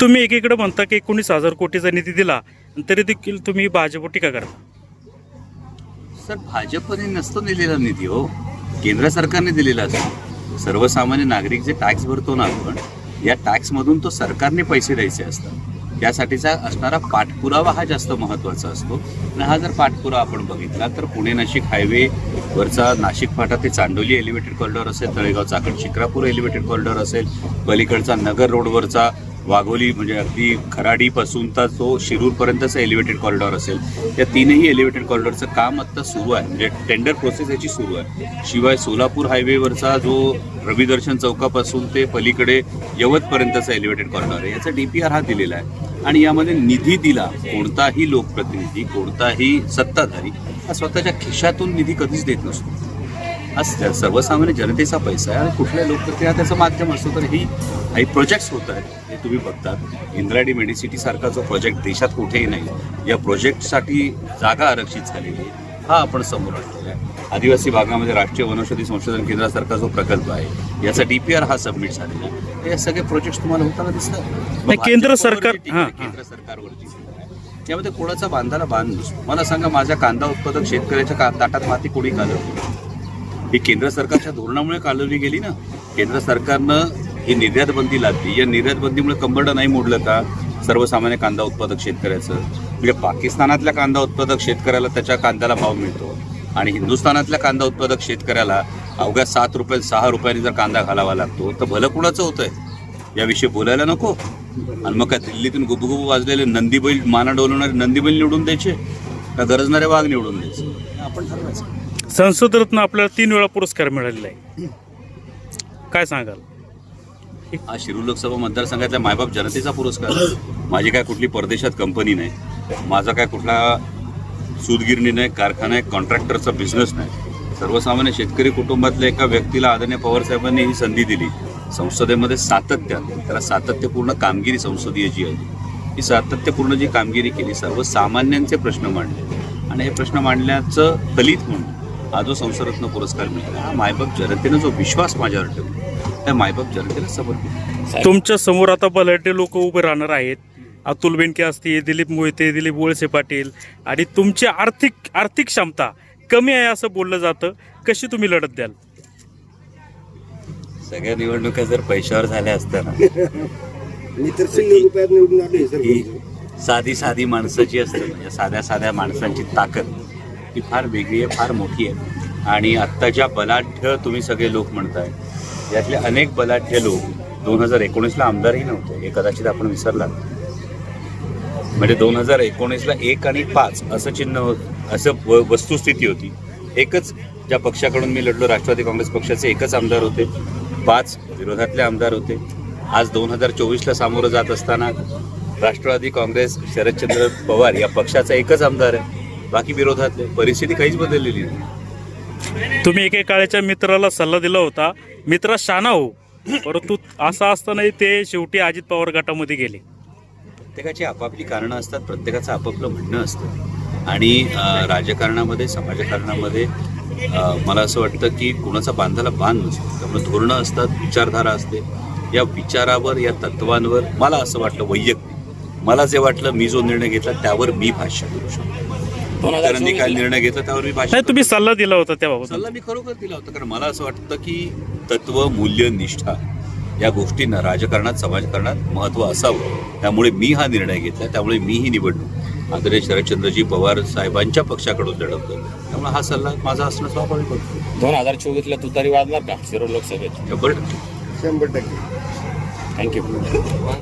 तुम्ही एकीकडे म्हणता की एकोणीस हजार कोटीचा निधी दिला तरी देखील तुम्ही भाजप टीका करता. सर भाजपने नसतो दिलेला निधी हो. केंद्र सरकारने दिलेला असतो. सर्वसामान्य नागरिक जे टॅक्स भरतो ना आपण या टॅक्समधून तो सरकारने पैसे द्यायचे असतात. त्यासाठीचा असणारा पाठपुरावा हा जास्त महत्त्वाचा असतो. आणि हा जर पाठपुरावा आपण बघितला तर पुणे नाशिक हायवेवरचा नाशिक फाटा ते चांडोली एलिव्हेटेड कॉरिडॉर असेल तळेगाव चाकण शिक्रापूर एलिव्हेटेड कॉरिडॉर असेल पलीकडचा नगर रोडवरचा वाघोली म्हणजे अगदी खराडीपासून तर तो शिरूरपर्यंतचा एलिव्हेटेड कॉरिडॉर असेल. या तीनही एलिव्हेटेड कॉरिडॉरचं काम आत्ता सुरू आहे. म्हणजे टेंडर प्रोसेस याची सुरू आहे. शिवाय सोलापूर हायवेवरचा जो रविदर्शन चौकापासून ते पलीकडे यवतपर्यंतचा एलिव्हेटेड कॉरिडॉर आहे याचा डी पी आर हा दिलेला आहे. आणि यामध्ये निधी दिला कोणताही लोकप्रतिनिधी कोणताही सत्ताधारी हा स्वतःच्या खिशातून निधी कधीच देत नसतो. हा सर्वसामान्य जनतेचा पैसा आहे. आणि कुठल्या लोकप्रतिनिधी हा त्याचं माध्यम असतो तर ही काही प्रोजेक्ट्स होत आहेत. हे तुम्ही बघतात. इंद्राडी मेडिसिटी सारखा जो प्रोजेक्ट देशात कुठेही नाही या प्रोजेक्टसाठी जागा आरक्षित झालेली आहे. हा आपण समोर आणलेला आहे आदिवासी भागामध्ये राष्ट्रीय वनौषधी संशोधन केंद्रासारखा जो प्रकल्प आहे याचा डीपीआर हा सबमिट झालेला आहे. हे सगळे प्रोजेक्ट तुम्हाला होताना दिसतात. केंद्र सरकार-. केंद्र सरकारवरची. यामध्ये कोणाचा बांधाला बांध नसतो. मला सांगा माझ्या कांदा उत्पादक शेतकऱ्याच्या ताटात माती कोणी कालवली? ही केंद्र सरकारच्या धोरणामुळे कालवली गेली ना? केंद्र सरकारनं ही निर्यात बंदी लादली. या निर्यात बंदीमुळे कंबरडं नाही मोडलं का? सर्वसामान्य कांदा उत्पादक शेतकऱ्याचं. म्हणजे पाकिस्तानातल्या कांदा उत्पादक शेतकऱ्याला त्याच्या कांद्याला भाव मिळतो. आणि हिंदुस्थानातल्या कांदा उत्पादक शेतकऱ्याला अवघ्या सात रुपये सहा रुपयांनी जर कांदा घालावा लागतो तर भलं कुणाचं होतंय? याविषयी बोलायला नको. आणि मग काय दिल्लीतून गुबगुबू वाजलेले नंदीबैल माना डोलवणारे नंदीबैल निवडून द्यायचे? गरजणारे वाघ निवडून द्यायचे? आपण ठरवायचं. संसद रत्न आपल्याला तीन वेळा पुरस्कार मिळालेला आहे. काय सांगाल? हा शिरूर लोकसभा मतदारसंघातल्या मायबाप जनतेचा पुरस्कार माझी काय कुठली परदेशात कंपनी नाही. माझा काय कुठला सूतगिरणी नाही कारखाना आहे कॉन्ट्रॅक्टरचा बिझनेस नाही. सर्वसामान्य शेतकरी कुटुंबातल्या एका व्यक्तीला आदरणीय पवार साहेबांनी ही संधी दिली. संसदेमध्ये सातत्याने त्याला सातत्यपूर्ण कामगिरी संसदीय जी आहे. ही सातत्यपूर्ण जी कामगिरी केली सर्वसामान्यांचे प्रश्न मांडले. आणि हे प्रश्न मांडण्याचं दलित म्हणून हा जो संसदरत्न पुरस्कार मिळाला हा मायबाप जनतेनं जो विश्वास माझ्यावर ठेवला त्या मायबाप जनतेला समर्पित तुमच्यासमोर आता बलाढ्य लोक उभे राहणार आहेत. अतुल बेनके असतील दिलीप मोहिते दिलीप वळसे पाटील. आणि तुमची आर्थिक आर्थिक क्षमता कमी आहे असं बोललं जातं. कशी तुम्ही लढत द्याल? सगळ्या निवडणुका जर पैशावर झाल्या असताना मी तर शून्य रुपयात निवडून आलो ही सर साधी साधी माणसाची असते म्हणजे साध्या साध्या माणसांची ताकद ही फार वेगळी आहे फार मोठी आहे. आणि आत्ताच्या बलाढ्य तुम्ही सगळे लोक म्हणताय यातले अनेक बलाढ्य लोक दोन हजार एकोणीसला आमदारही नव्हते हे कदाचित आपण विसरला म्हणजे दोन हजार एकोणीसला एक आणि पाच असं चिन्ह होत- असं व- वस्तुस्थिती होती. एकच ज्या पक्षाकडून मी लढलो राष्ट्रवादी काँग्रेस पक्षाचे एकच आमदार होते पाच विरोधातले आमदार होते. आज दोन हजार चोवीसला सामोरं जात असताना राष्ट्रवादी काँग्रेस शरदचंद्र पवार या पक्षाचा एकच आमदार आहे. बाकी विरोधातले परिस्थिती काहीच बदललेली नाही. तुम्ही एकेकाळच्या मित्राला सल्ला दिला होता. मित्रा शाना हो परंतु असं असतानाही ते शेवटी अजित पवार गटामध्ये गेले. प्रत्येकाची आपापली कारणं असतात प्रत्येकाचं आपापलं म्हणणं असतं. आणि राजकारणामध्ये समाजकारणामध्ये मला असं वाटतं की कुणाचा बांधाला बांध नसतो. त्यामुळे धोरणं असतात विचारधारा असते. या विचारावर या तत्वांवर मला असं वाटलं वैयक्तिक. मला जे वाटलं मी जो निर्णय घेतला त्यावर मी भाष्य करू शकतो. इतरांनी काय निर्णय घेतला त्यावर मी भाष्य नाही तुम्ही सल्ला दिला होता त्याबाबत. सल्ला मी खरोखर दिला होता कारण मला असं वाटतं की तत्व मूल्य निष्ठा या गोष्टींना राजकारणात समाजकारणात महत्त्व असावं. त्यामुळे मी हा निर्णय घेतला त्यामुळे मी ही निवडणूक आदरणीय शरदचंद्रजी पवार साहेबांच्या पक्षाकडून लढवतो त्यामुळे हा सल्ला माझा असणं स्वाभाविक होतं. दोन हजार चोवीसला तुतारी वाजणार का? शिरोळ लोकसभेत. टक्के. शंभर टक्के. थँक्यू